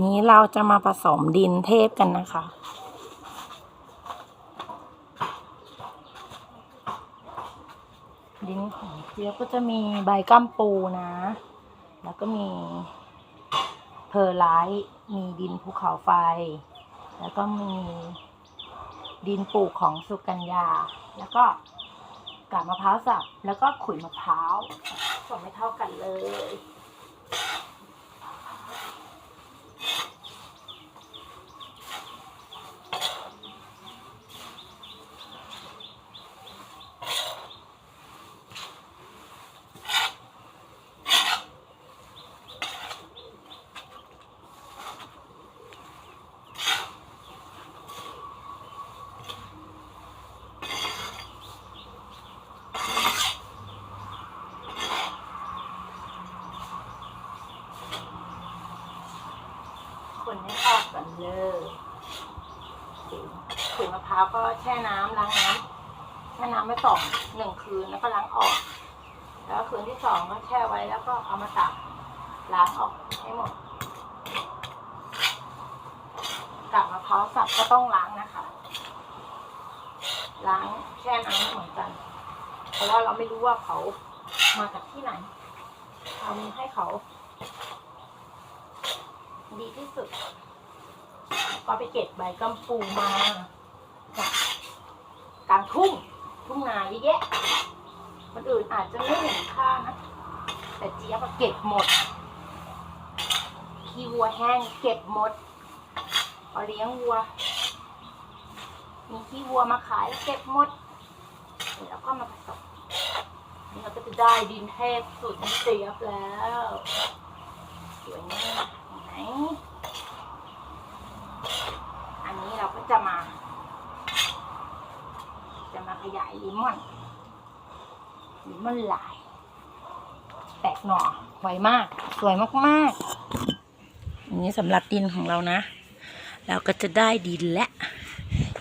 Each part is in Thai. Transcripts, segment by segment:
นี้เราจะมาผสมดินเทพกันนะคะ ดินของเจี๊ยบก็จะมีใบกัมปูนะ แล้วก็มีเพอร์ไลท์มีดินภูเขาไฟ แล้วก็มีดินปลูกของสุกัญญา แล้วก็กาบมะพร้าวสับ แล้วก็ขุยมะพร้าวผสมไม่เท่ากันเลย คนให้ออกกันเลยขุยมะพร้าวก็แช่น้ำล้างน้ำแช่น้ำไว้สองหนึ่งคืนแล้วก็ล้างออก แล้วคืนที่สองก็แช่ไว้แล้วก็เอามาตักล้างออกให้หมดกากมะพร้าวสับก็ต้องล้างนะคะ ล้างแช่น้ำเหมือนกัน เพราะว่าเราไม่รู้ว่าเขามาจากที่ไหนทำให้เขา ดีที่สุด ก็ไปเก็บใบกัมปูมาจากกลางทุ่ง ทุ่งนาเยอะแยะคนอื่นอาจจะไม่เห็นค่านะ แต่เจี๊ยบเก็บหมดขี้วัวแห้งเก็บหมดพอเลี้ยงวัว มีขี้วัวมาขายเก็บหมดแล้วก็มาผสมนี่เราก็จะได้ดินเทพสูตรเจี๊ยบแล้วสวยมาก อันนี้เราก็จะมา จะมาขยายลิมอนลิมอนลาย แตกหน่อไวมาก สวยมากๆ อันนี้สำหรับดินของเรานะ เราก็จะได้ดินและ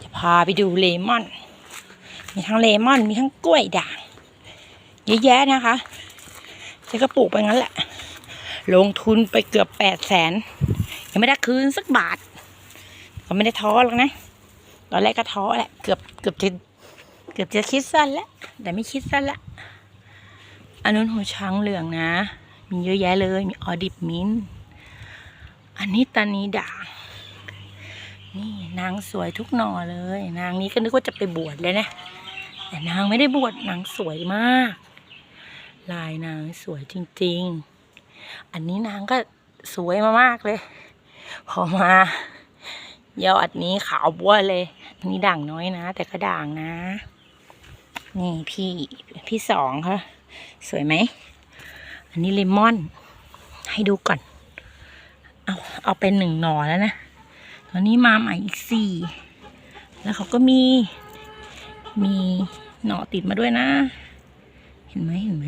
จะพาไปดูเลมอน มีทั้งเลมอน มีทั้งกล้วยด่าง เยอะแยะนะคะเจ๊ก็ปลูกไปงั้นแหละ ลงทุนไปเกือบแปดแสนยังไม่ได้คืนสักบาท ก็ไม่ได้ท้อหรอกนะ ตอนแรกก็ท้อแหละ เกือบเกือบจะเกือบจะคิดสั้นแล้ว แต่ไม่คิดสั้นละอันนู้นหัวช้างเหลืองนะ มีเยอะแยะเลย มีออดิบมิน อันนี้ตานีด่างนี่นางสวยทุกหน่อเลย นางนี้ก็นึกว่าจะไปบวชเลยนะ แต่นางไม่ได้บวชนางสวยมาก ลายนางสวยจริง ๆ อันนี้นางก็สวยมากๆเลย พอมายอดนี้ขาวบัวเลยอันนี้ด่างน้อยนะ แต่ก็ด่างนะ นี่พี่พี่สองค่ะ สวยไหม อันนี้เลมอน ให้ดูก่อน เอาเอาเป็นหนึ่งหน่อแล้วนะตอนนี้มาใหม่อีกสี่ แล้วเขาก็มี มีหน่อติดมาด้วยนะ เห็นไหมเห็นไหม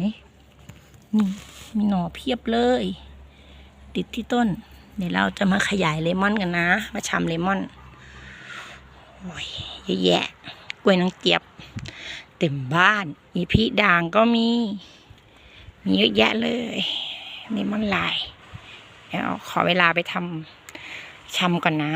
นี่ มีหน่อเพียบเลย ติดที่ต้น เดี๋ยวเราจะมาขยายเลมอนกันนะ มาชำเลมอนโอ้ยเยอะแยะ กล้วยนางเจี๊ยบ เต็มบ้าน มีพริด่างก็มี มีเยอะแยะเลยเลมอนลายเดี๋ยวขอเวลาไปทำชำก่อนนะ